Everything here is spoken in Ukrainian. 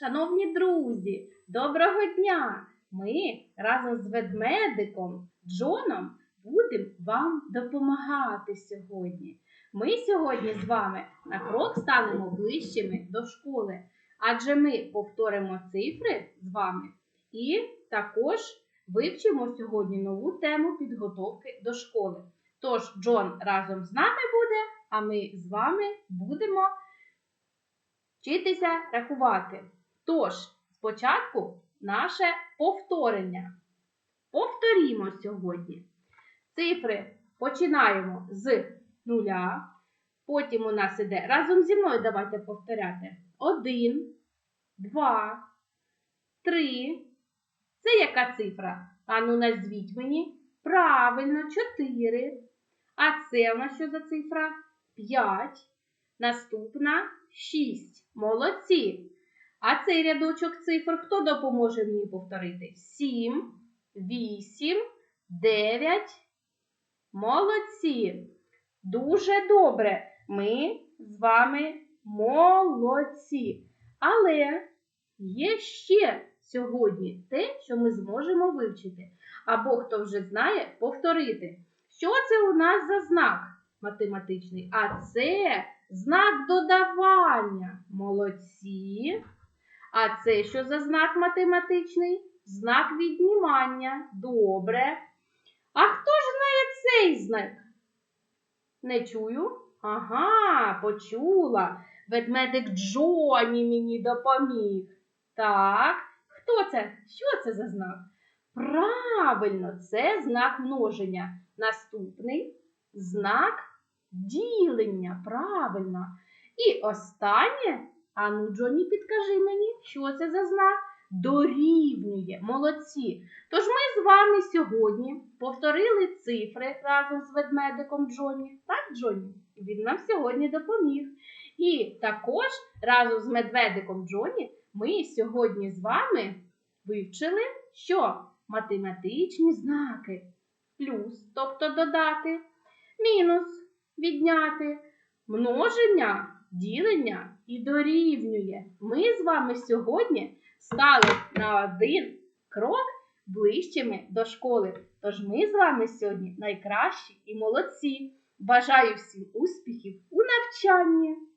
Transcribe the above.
Шановні друзі, доброго дня! Ми разом з ведмедиком Джоном будемо вам допомагати сьогодні. Ми сьогодні з вами на крок станемо ближчими до школи, адже ми повторимо цифри з вами і також вивчимо сьогодні нову тему підготовки до школи. Тож Джон разом з нами буде, а ми з вами будемо вчитися рахувати. Тож, спочатку наше повторення. Повторімо сьогодні. Цифри починаємо з нуля. Потім у нас іде разом зі мною давайте повторяти. Один, два, три. Це яка цифра? Ану, назвіть мені. Правильно, чотири. А це у нас що за цифра? П'ять. Наступна шість. Молодці. А цей рядочок цифр хто допоможе мені повторити? Сім, вісім, дев'ять. Молодці. Дуже добре. Ми з вами молодці. Але є ще сьогодні те, що ми зможемо вивчити. Або хто вже знає, повторити. Що це у нас за знак математичний? А це знак додавання. Молодці. А це що за знак математичний? Знак віднімання. Добре. А хто ж знає цей знак? Не чую? Ага, почула. Ведмедик Джоні мені допоміг. Так, хто це? Що це за знак? Правильно, це знак множення. Наступний знак ділення. Правильно. І останнє, ану, Джоні, підкажи мені, що це за знак? Дорівнює. Молодці. Тож ми з вами сьогодні повторили цифри разом з ведмедиком Джоні. Так, Джоні? Він нам сьогодні допоміг. І також разом з медведиком Джоні ми сьогодні з вами вивчили, що математичні знаки плюс, тобто додати, мінус відняти, множення, ділення і дорівнює. Ми з вами сьогодні стали на один крок ближчими до школи. Тож ми з вами сьогодні найкращі і молодці. Бажаю всім успіхів у навчанні!